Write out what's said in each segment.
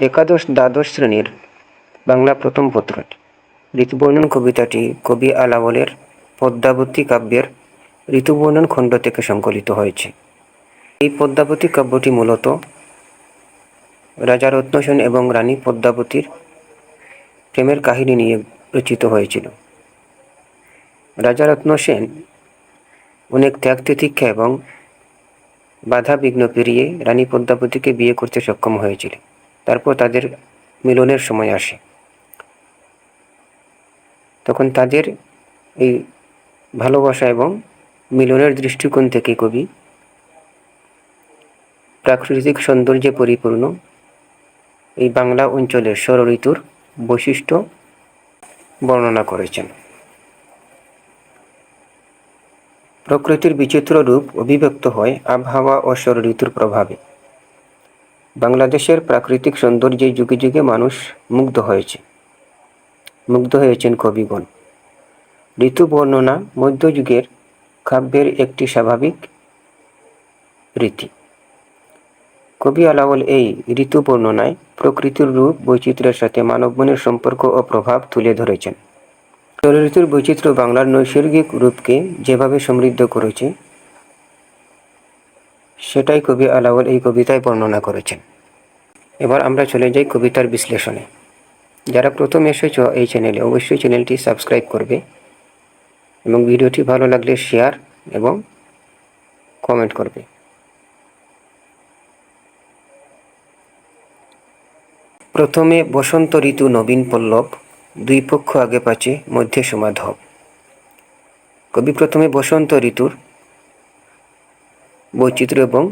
একাদশ দ্বাদশ শ্রেণির বাংলা প্রথম পত্র। ঋতুবর্ণন কবিতাটি কবি আলাওলের পদ্মাবতী কাব্যের ঋতুবর্ণন খণ্ড থেকে সংকলিত হয়েছে। এই পদ্মাবতী কাব্যটি মূলত রাজা রত্ন সেন এবং রানী পদ্মাবতীর প্রেমের কাহিনী নিয়ে রচিত হয়েছিল। রাজা রত্ন সেন অনেক ত্যাগ তিতিক্ষা এবং বাধা বিঘ্ন পেরিয়ে রানী পদ্মাবতীকে বিয়ে করতে সক্ষম হয়েছিল তারপর তাদের মিলনের সময় আসে। তখন তাদের এই ভালোবাসা এবং মিলনের দৃষ্টিকোণ থেকে কবি প্রাকৃতিক সৌন্দর্যে পরিপূর্ণ এই বাংলা অঞ্চলের ষড় ঋতুর বৈশিষ্ট্য বর্ণনা করেছেন। প্রকৃতির বিচিত্র রূপ অভিব্যক্ত হয় আবহাওয়া ও ষড় ঋতুর প্রভাবে। বাংলাদেশের প্রাকৃতিক সৌন্দর্যে যুগে যুগে মানুষ মুগ্ধ হয়েছে। মুগ্ধ হয়েছেন কবিগণ। ঋতু, বর্ণনা, মধ্যযুগের কাব্যের একটি স্বাভাবিক রীতি। কবি আলাওল এই ঋতু, বর্ণনায় প্রকৃতির রূপ, বৈচিত্র্যের সাথে মানবমনের সম্পর্ক ও প্রভাব তুলে ধরেছেন। ঋতুর বৈচিত্র্য বাংলার নৈসর্গিক রূপকে যেভাবে সমৃদ্ধ করেছে সেটাই কবি আলাওল এই কবিতায় বর্ণনা করেছেন। এবার আমরা চলে যাই কবিতার বিশ্লেষণে। যারা প্রথম এসেছ এই চ্যানেলে অবশ্যই চ্যানেলটি সাবস্ক্রাইব করবে এবং ভিডিওটি ভালো লাগলে শেয়ার এবং কমেন্ট করবে। প্রথমে বসন্ত ঋতু নবীন পল্লব, দুই পক্ষ আগে পাচে মধ্যে সমাধব। কবি প্রথমে বসন্ত ঋতুর বৈচিত্র্য এবং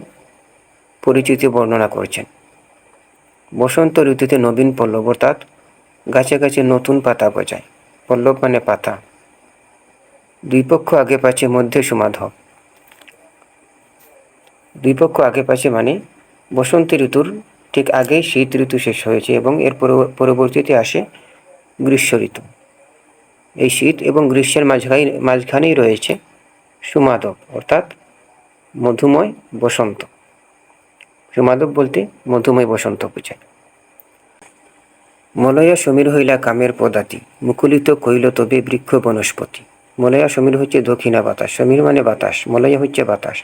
পরিচিতি বর্ণনা করছেন। বসন্ত ঋতুতে নবীন পল্লব অর্থাৎ গাছে গাছে নতুন পাতা গজায়। পল্লব মানে পাতা। দুই পক্ষ আগে পাচ্ছে মধ্যে সমাধব দুই পক্ষ আগে পাচ্ছে মানে বসন্ত ঋতুর ঠিক আগেই শীত ঋতু শেষ হয়েছে এবং এর পরবর্তীতে আসে গ্রীষ্ম ঋতু। এই শীত এবং গ্রীষ্মের মাঝখানে মাঝখানেই রয়েছে সুমাদব অর্থাৎ মধুময় বসন্ত। সুমাদব বলতে মধুময় বসন্ত বোঝায়। মলয়া সমীর হইলা কামের পদাতি, মুকুলিত কইল তবে বৃক্ষ বনস্পতি। মলয়া সমীর হচ্ছে দক্ষিণা বাতাস, সমীর মানে বাতাস, মলয়া হচ্ছে বাতাস।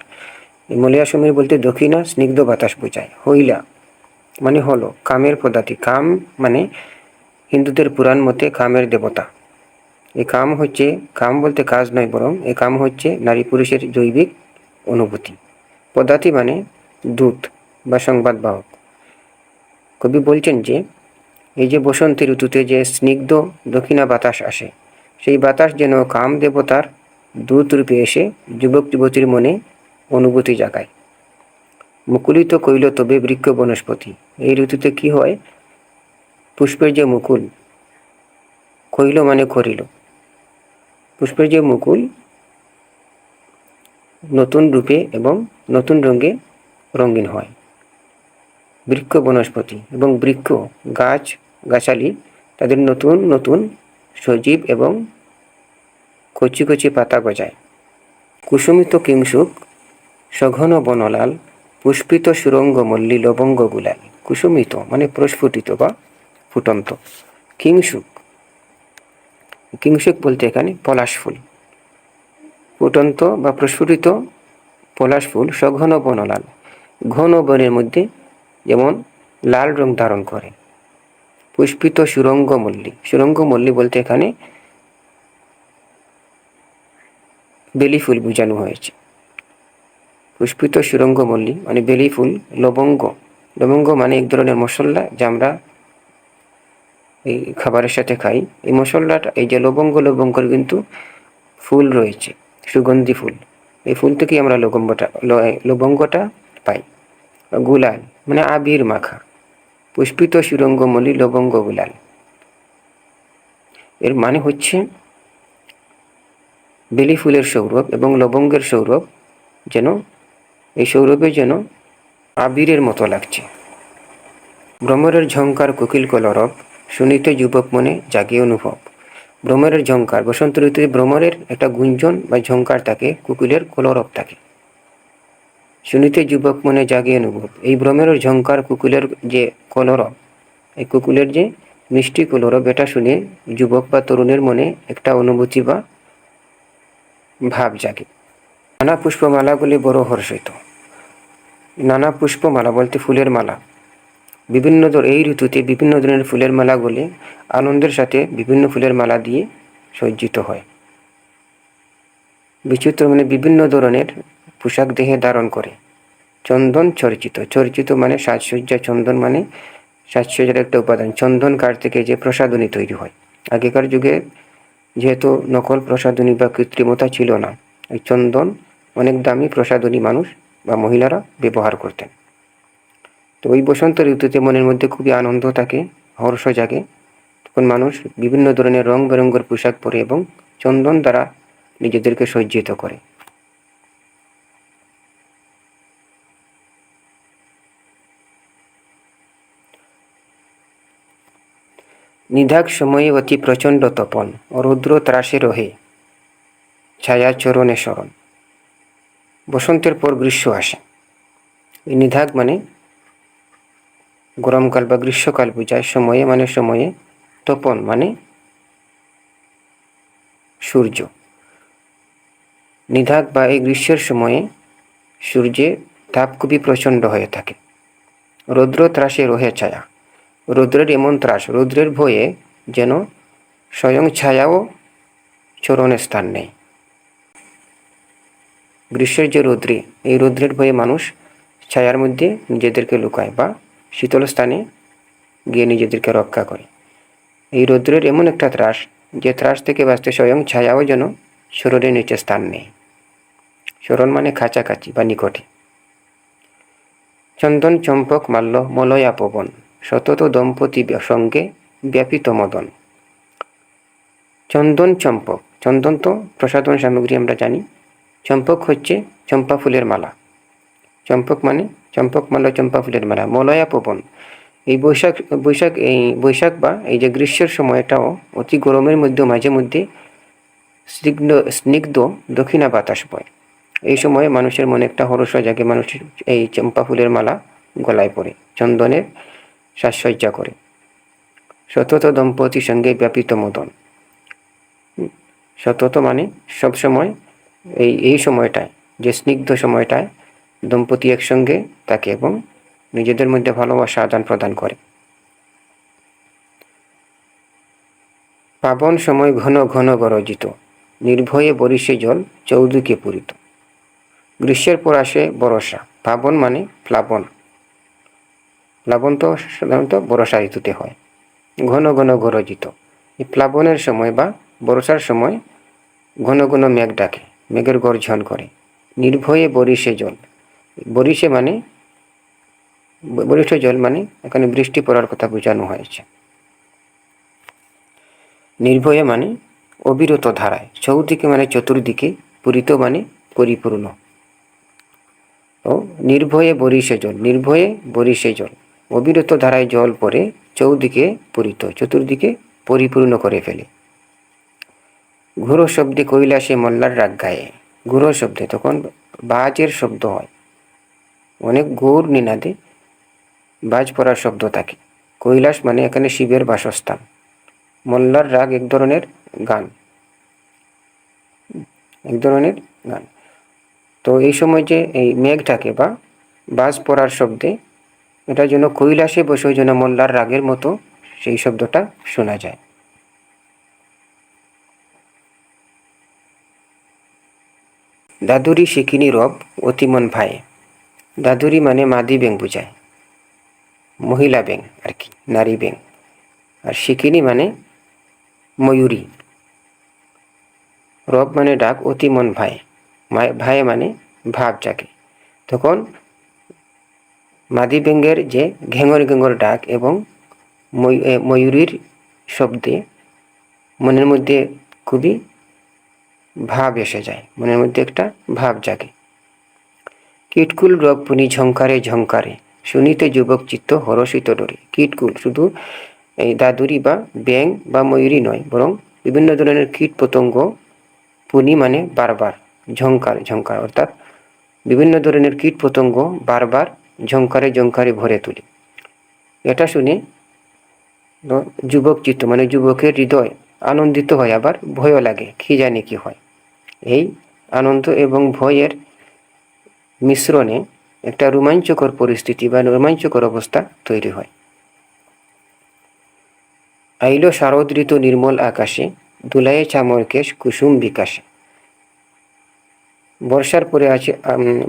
মলয়া সমীর বলতে দক্ষিণা, স্নিগ্ধ বাতাস বোঝায়। হইলা মানে হলো কামের পদাতি, কাম মানে হিন্দুদের পুরাণ মতে কামের দেবতা। এই কাম হচ্ছে, কাম বলতে কাজ নয় বরং এই কাম হচ্ছে নারী পুরুষের জৈবিক অনুভূতি। পদাতি মানে দূত বা সংবাদ বাহক কবি বলছেন যে, এই যে বসন্ত ঋতুতে যে স্নিগ্ধ দক্ষিণা বাতাস আসে, সেই বাতাস যেন কাম দেবতার দূত রূপে এসে যুবক যুবতীর মনে অনুভূতি জাগায়। মুকুলিত কইল তবে বৃক্ষ বনস্পতি। এই ঋতুতে কি হয়? পুষ্পের যে মুকুল, কইল মানে করিল পুষ্পের যে মুকুল নতুন রূপে এবং নতুন রঙে রঙিন হয়। বৃক্ষ, বনস্পতি এবং বৃক্ষ, গাছ, গাছালি তাদের নতুন নতুন সজীব এবং কচি কচি পাতা গজায়। কুসুমিত কিংসুক, সঘন বনলাল, পুষ্পিত সুরঙ্গ মল্লী লবঙ্গ গুলাল। কুসুমিত মানে প্রস্ফুটিত বা ফুটন্ত। কিংসুক কিংসুক বলতে এখানে পলাশ ফুল। ফুটন্ত বা প্রস্ফুটিত পলাশ ফুল সঘন বনলাল, ঘন বনের মধ্যে যেমন লাল রং ধারণ করে। পুষ্পিত সুরঙ্গ মল্লী সুরঙ্গ বলতে এখানে বেলি ফুল বোঝানো হয়েছে। পুষ্পিত সুরঙ্গ মল্লী মানে বেলি ফুল, লবঙ্গ। লবঙ্গ মানে এক ধরনের মশলা যা আমরা এই খাবারের সাথে খাই। এই মশলাটা, এই যে লবঙ্গ, লবঙ্গর কিন্তু ফুল রয়েছে। সুগন্ধি ফুল। এই ফুল থেকেই আমরা লবঙ্গটা লবঙ্গটা পাই। গুলাল মানে আবির মাখা। পুষ্পিত সুরঙ্গমলি লবঙ্গ গুলাল। এর মানে হচ্ছে বেলি ফুলের সৌরভ এবং লবঙ্গের সৌরভ যেন, এই সৌরভে যেন আবিরের মতো লাগছে। ভ্রমরের ঝঙ্কার কোকিল কলরব শুনিতে যুবক মনে জাগে অনুভব। ভ্রমরের ঝঙ্কার বসন্ত ঋতুতে ভ্রমরের একটা গুঞ্জন বা ঝঙ্কার থাকে কুকিলের কলরব থাকে। শুনিতে যুবক মনে জাগে অনুভব। এই ভ্রমের ঝঙ্কার কুকুলের যে কলরব, এই কুকুলের যে মিষ্টি কলরব, এটা শুনে যুবক বা তরুণের মনে একটা অনুভূতি বা ভাব জাগে। নানা পুষ্পমালাগুলি বড় হর্ষিত। নানা পুষ্পমালা বলতে ফুলের মালা। বিভিন্ন এই ঋতুতে বিভিন্ন ধরনের ফুলের মালাগুলি আনন্দের সাথে বিভিন্ন ফুলের মালা দিয়ে সজ্জিত হয়। বিচিত্র মানে বিভিন্ন ধরনের পোশাক দেহে ধারণ করে। চন্দন চর্চিত। চর্চিত মানে সাজসজ্জা। চন্দন মানে সাজসজ্জার একটা উপাদান। চন্দন কাঠ থেকে যে প্রসাধনী তৈরি হয়। আগেকার যুগে যেহেতু নকল প্রসাধনী বা কৃত্রিমতা ছিল না, এই চন্দন অনেক দামি প্রসাধনী মানুষ বা মহিলারা ব্যবহার করতেন। তো ওই বসন্ত ঋতুতে মনের মধ্যে খুবই আনন্দ থাকে, হর্ষ জাগে। তখন মানুষ বিভিন্ন ধরনের রং বেরঙ্গের পোশাক পরে এবং চন্দন দ্বারা নিজেদেরকে সজ্জিত করে। নিধাক সময়ে অতি প্রচণ্ড তপন রৌদ্র ত্রাসে রহে, ছায়া চরণে স্মরণ বসন্তের পর গ্রীষ্ম আসে। নিধাক মানে গরমকাল বা গ্রীষ্মকাল বোঝায় সময়ে মানে সময়ে তপন মানে সূর্য। নিধাক বা এই গ্রীষ্মের সময়ে সূর্যের তাপ খুবই প্রচণ্ড হয়ে থাকে। রৌদ্র ত্রাসে রহে ছায়া। রৌদ্রের এমন ত্রাস, রৌদ্রের ভয়ে যেন স্বয়ং ছায়াও চরণে স্থান নেই গ্রীষ্মের যে রৌদ্রে, এই রৌদ্রের ভয়ে মানুষ ছায়ার মধ্যে নিজেদেরকে লুকায় বা শীতল স্থানে গিয়ে নিজেদেরকে রক্ষা করে। এই রৌদ্রের এমন একটা ত্রাস, যে ত্রাস থেকে বাঁচতে স্বয়ং ছায়াও যেন শরীরের নিচে স্থান নেই। শরণ মানে কাছাকাছি বা নিকটে। চন্দন, চম্পক, মাল্য, মলয়া পবন শতত দম্পতি সঙ্গে ব্যাপিত মদন। চন্দন, চম্পক। চন্দন তো প্রসাধন সামগ্রী আমরা জানি। চম্পক হচ্ছে চম্পা ফুলের মালা। চম্পক মানে চম্পক মালা চম্পা ফুলের মালা, মলয়া পবন এই বৈশাখ বৈশাখ, এই বৈশাখ বা এই যে গ্রীষ্মের সময়টাও অতি গরমের মধ্যে, মাঝে মধ্যে স্নিগ্ধ স্নিগ্ধ দক্ষিণা বাতাস বয়। এই সময়ে মানুষের মনে একটা হরস জাগে মানুষের এই চম্পা ফুলের মালা গলায় পড়ে চন্দনের সাজসজ্জা করে। সতত দম্পতির সঙ্গে ব্যাপিত মদন। সতত মানে সবসময় এই এই সময়টায়, যে স্নিগ্ধ সময়টায় দম্পতি একসঙ্গে থাকে এবং নিজেদের মধ্যে ভালোবাসা আদান প্রদান করে। পাবন সময় ঘন ঘন গরজিত, নির্ভয়ে বরিশে জল চৌদিকে পূরিত। গ্রীষ্মের পর আসে বরসা। পাবন মানে প্লাবন। প্লাবন তো সাধারণত বর্ষা ঋতুতে হয়। ঘন ঘন গরজিত। এই প্লাবনের সময় বা বর্ষার সময় ঘন ঘন মেঘ ডাকে। মেঘের গর্জন করে। নির্ভয়ে বরিশে জল বরিশে মানে বরিষ্ঠ জল মানে এখানে বৃষ্টি পড়ার কথা বোঝানো হয়েছে। নির্ভয়ে মানে অবিরত ধারায়, চৌদিকে মানে চতুর্দিকে পূরিত মানে পরিপূর্ণ। ও নির্ভয়ে বরিশে জল, নির্ভয়ে বরিশে জল। অবিরত ধারায় জল পড়ে, চৌদিকে পূরিত, চতুর্দিকে পরিপূর্ণ করে ফেলে। ঘুরো শব্দে কৈলাসে মল্লার রাগ গায়ে। ঘুরো শব্দে, তখন বাজের শব্দ হয়। অনেক ঘুর নিনাদে বাজ পড়ার শব্দ থাকে। কৈলাস মানে এখানে শিবের বাসস্থান। মল্লার রাগ এক ধরনের গান। এক ধরনের গান। তো এই সময় যে এই মেঘ থাকে বা বাজ পড়ার শব্দে এটার জন্য কৈলাসে বসে যেন মোল্লার রাগের মতো সেই শব্দটা শোনা যায়। দাদুরি শিখিনি রব অতিমন ভাই দাদুরি মানে মাদি ব্যাং বোঝায়। মহিলা ব্যাং আর কি, নারী ব্যাং আর শিখিনি মানে ময়ূরী। রব মানে ডাক অতিমন ভাই। ভাই মানে ভাব জাগে তখন মাদি ব্যাঙের যে ঘেঙর ঘেঙর ডাক এবং ময়ূরীর শব্দে মনের মধ্যে খুবই ভাব এসে যায়। মনের মধ্যে একটা ভাব জাগে। কীটকুল রব পুনি ঝঙ্কারে ঝঙ্কারে শুনিতে যুবক চিত্ত হরষিত ডরে। কীটকুল শুধু এই দাদুরি বা ব্যাং বা ময়ূরী নয়, বরং বিভিন্ন ধরনের কীট পতঙ্গ পুনি মানে বারবার ঝঙ্কার ঝঙ্কার অর্থাৎ বিভিন্ন ধরনের কীট পতঙ্গ বারবার ঝঙ্কারে ঝঙ্কারে ভরে তুলে। এটা শুনে যুবক চিত্ত মানে যুবকের হৃদয় আনন্দিত হয়, আবার ভয়ও লাগে, কি জানি কি হয়। এই আনন্দ এবং ভয়ের মিশ্রণে একটা রোমাঞ্চকর পরিস্থিতি বা রোমাঞ্চকর অবস্থা তৈরি হয়। আইল শারদ ঋতু নির্মল আকাশে দুলায়ে চামর কেশ, কুসুম বিকাশে। বর্ষার পরে আছে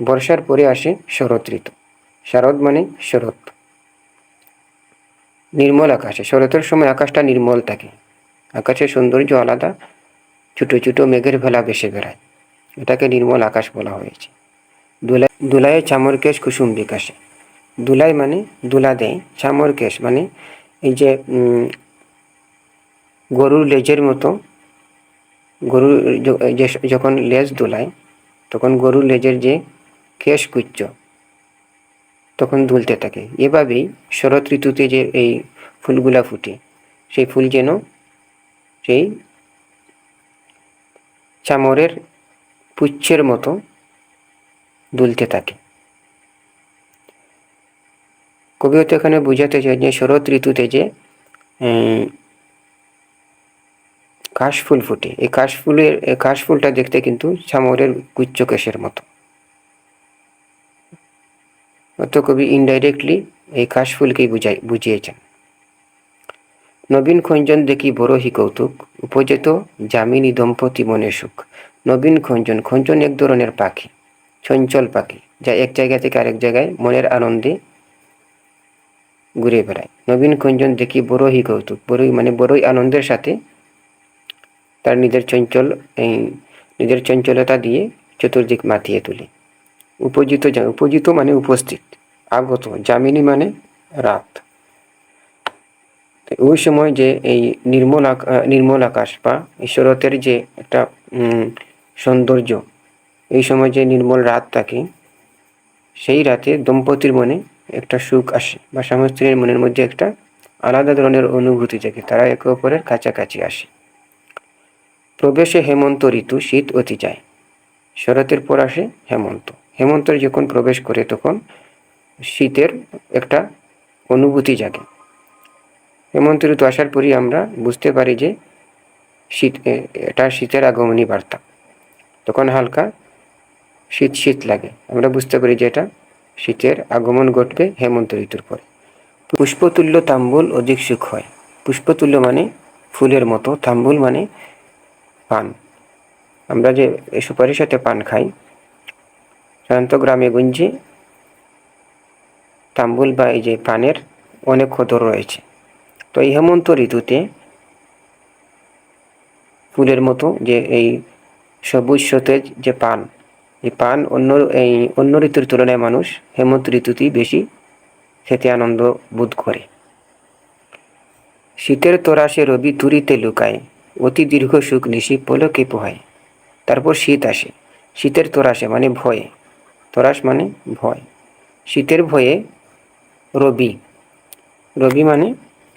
বর্ষার পরে আসে শরৎ ঋতু শারদ মানে শরৎ। নির্মল আকাশে, শরতের সময় আকাশটা নির্মল থাকে। আকাশের সৌন্দর্য আলাদা, ছোটো ছোটো মেঘের ভেলা ভেসে বেড়ায়। এটাকে নির্মল আকাশ বলা হয়েছে। দুলাই চামর কেশ কুসুম বিকাশে। দুলাই মানে দুলা দেয়, চামর কেশ মানে এই যে গরুর লেজের মতো, গরুর যখন লেজ দোলায়, তখন গরুর লেজের যে কেশ কুচ্চ তখন দুলতে থাকে। এভাবেই শরৎ ঋতুতে যে এই ফুলগুলা ফুটে, সেই ফুল যেন সেই চামরের পুচ্ছের মতো দুলতে থাকে। কবিও তো এখানে বুঝাতে চাই যে, শরৎ ঋতুতে যে কাশফুল ফুটে। এই কাশফুলের কাশফুলটা দেখতে কিন্তু চামরের গুচ্ছ কেশের মতো। অত কবি ইনডাইরেক্টলি এই কাশফুলকেই বুঝাই বুঝিয়েছেন। নবীন খঞ্জন দেখি বড় হি কৌতুক, উপজেত যামিনী দম্পতি মনে সুখ। নবীন খঞ্জন খঞ্জন এক ধরনের পাখি। চঞ্চল পাখি, যা এক জায়গা থেকে আরেক জায়গায় মনের আনন্দে ঘুরে বেড়ায়। নবীন কুঞ্জন দেখি বড় হি কৌতুক, বড়ই মানে বড়ই আনন্দের সাথে তার নিজের চঞ্চল, এই নিজের চঞ্চলতা দিয়ে চতুর্দিক মাতিয়ে তোলে। উপজিত উপজিত মানে উপস্থিত, আগত, যামিনী মানে রাত। ওই সময় যে এই নির্মল নির্মল আকাশ বা এই শরতের যে একটা সৌন্দর্য এই সময় যে নির্মল রাত থাকে, সেই রাতে দম্পতির মনে একটা সুখ আসে বা স্বামী স্ত্রীর মনের মধ্যে একটা আলাদা ধরনের অনুভূতি জাগে। তারা একে অপরের কাছাকাছি আসে। প্রবেশে হেমন্ত ঋতু শীত অতি যায়। শরতের পর আসে হেমন্ত। হেমন্তর যখন প্রবেশ করে তখন শীতের একটা অনুভূতি জাগে। হেমন্ত ঋতু আসার পরই আমরা বুঝতে পারি যে শীত এটা শীতের আগমনী বার্তা। তখন হালকা শীত শীত লাগে। আমরা বুঝতে পারি যে এটা শীতের আগমন ঘটবে হেমন্ত ঋতুর পরে। পুষ্পতুল্য তাম্বুল অধিক সুখ হয়। পুষ্পতুল্য মানে ফুলের মতো, তাম্বুল মানে পান। আমরা যে সুপারির সাথে পান খাই, সাধারণত গ্রামে গঞ্জে তাম্বুল বা এই যে পানের অনেক কদর রয়েছে। তো এই হেমন্ত ঋতুতে ফুলের মতো যে এই সবুজ সতেজ যে পান এই পান অন্য, এই অন্য ঋতুর তুলনায় মানুষ হেমন্ত ঋতুতেই বেশি খেতে আনন্দ বোধ করে। শীতের তরাসে রবি তুরিতে লুকায়, অতি দীর্ঘ সুখ নিশি পলকে পোহায়। তারপর শীত আসে, শীতের তরাসে মানে ভয়ে। তরাস মানে ভয়। শীতের ভয়ে রবি রবি মানে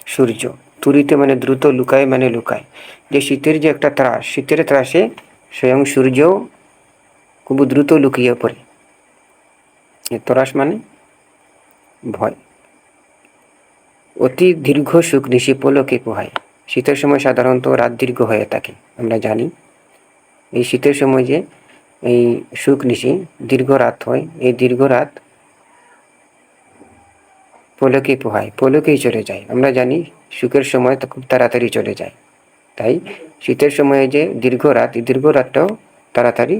সূর্য, তুরিতে মানে দ্রুত লুকায় মানে লুকায়। যে শীতের যে একটা ত্রাস, শীতের ত্রাসে স্বয়ং সূর্যও খুব দ্রুত লুকিয়ে পড়ে। তরাস মানে ভয়। অতি দীর্ঘ সুখ নিশি পলকে পোহায়। শীতের সময় সাধারণত রাত দীর্ঘ হয়ে থাকে, আমরা জানি। এই শীতের সময় যে এই সুখ নিশি দীর্ঘ রাত হয়, এই দীর্ঘ রাত পলকে পোহায়, পলকেই চলে যায়। আমরা জানি সুখের সময় তো খুব তাড়াতাড়ি চলে যায়। তাই শীতের সময়ে যে দীর্ঘ রাত, এই দীর্ঘ রাতটাও তাড়াতাড়ি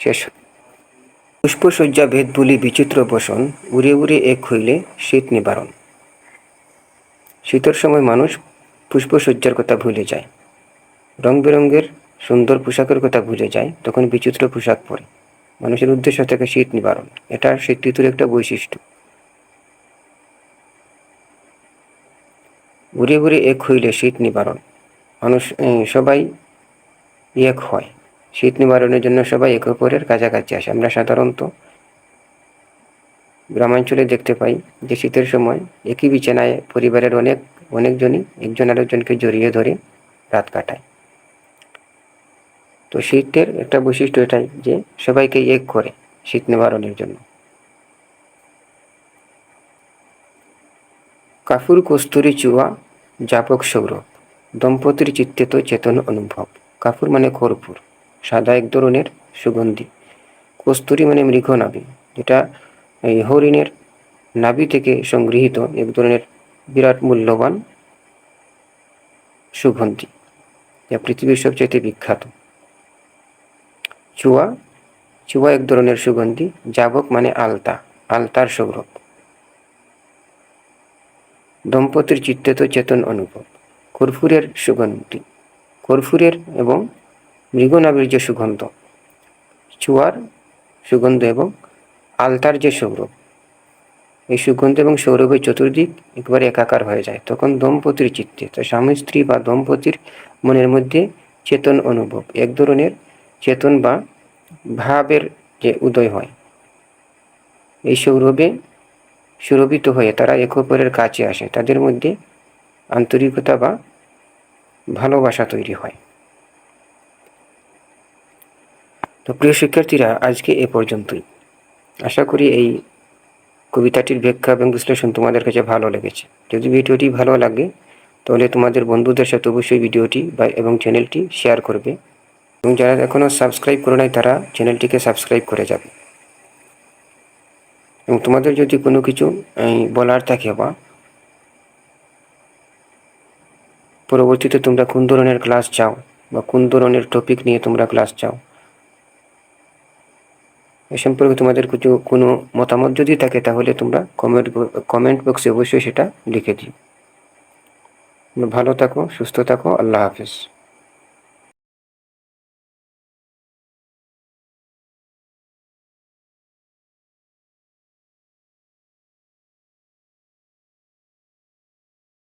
শেষ পুষ্পসজ্জা ভেদ বলি বিচিত্র বসন, উড়ে উড়ে এক হইলে শীত নিবারণ। শীতের সময় মানুষ পুষ্পসজ্জার কথা ভুলে যায়। রং বেরঙের সুন্দর পোশাকের কথা ভুলে যায়, তখন বিচিত্র পোশাক পরে। মানুষের উদ্দেশ্য থেকে শীত নিবারণ। এটা শীত ঋতুর একটা বৈশিষ্ট্য। ঘুরে ঘুরে এক হইলে শীত নিবারণ। মানুষ সবাই এক হয়। শীত নিবারণের জন্য সবাই একে অপরের কাছাকাছি আসে। আমরা সাধারণত গ্রামাঞ্চলে দেখতে পাই যে শীতের সময় একই বিছানায় পরিবারের অনেক, অনেকজনই একজন আরেকজনকে জড়িয়ে ধরে রাত কাটায়। তো শীতের একটা বৈশিষ্ট্য এটাই যে সবাইকে এক করে শীত নিবারণের জন্য। কাফুর কস্তুরি চুয়া যাপক সৌরভ, দম্পতির চিত্তে তো চেতন অনুভব। কাফুর মানে কর্পূর। সাদা এক ধরনের সুগন্ধি। কস্তুরী মানে মৃগ নাভি, যেটা এই হরিণের নাভি থেকে সংগৃহীত এক ধরনের বিরাট মূল্যবান সুগন্ধি, যা পৃথিবীর সবচেয়ে বিখ্যাত। চুয়া চুয়া এক ধরনের সুগন্ধি যাবক মানে আলতা, আলতার সৌরভ। দম্পতির চিত্তে তো চেতন অনুভব কর্পূরের সুগন্ধি কর্পূরের এবং মৃগনাভির যে সুগন্ধ, চুয়ার সুগন্ধ এবং আলতার যে সৌরভ। এই সুগন্ধ এবং সৌরভের চতুর্দিক একবারে একাকার হয়ে যায়, তখন দম্পতির চিত্তে, তো স্বামী, স্ত্রী বা দম্পতির মনের মধ্যে চেতন অনুভব। এক ধরনের চেতন বা ভাবের যে উদয় হয়, এই সৌরভে সুরভিত হয়ে তারা এক অপরের কাছে আসে। তাদের মধ্যে আন্তরিকতা বা ভালোবাসা তৈরি হয়। তো প্রিয় শিক্ষার্থীরা, আজকে এ পর্যন্তই। আশা করি এই কবিতাটির ব্যাখ্যা এবং বিশ্লেষণ তোমাদের কাছে ভালো লেগেছে। যদি ভিডিওটি ভালো লাগে, তাহলে তোমাদের বন্ধুদের সাথে অবশ্যই ভিডিওটি বা এবং চ্যানেলটি শেয়ার করবে। এবং যারা এখনও সাবস্ক্রাইব করে নাই, তারা চ্যানেলটিকে সাবস্ক্রাইব করে যাবে। এবং তোমাদের যদি কোনো কিছু বলার থাকে বা পরবর্তীতে তোমরা কোন ধরনের ক্লাস চাও বা কোন ধরনের টপিক নিয়ে তোমরা ক্লাস চাও এ সম্পর্কে তোমাদের কিছু, কোনো মতামত যদি থাকে, তাহলে তোমরা কমেন্ট কমেন্ট বক্সে অবশ্যই সেটা লিখে দিই ভালো থাকো, সুস্থ থাকো, আল্লাহ হাফেজ।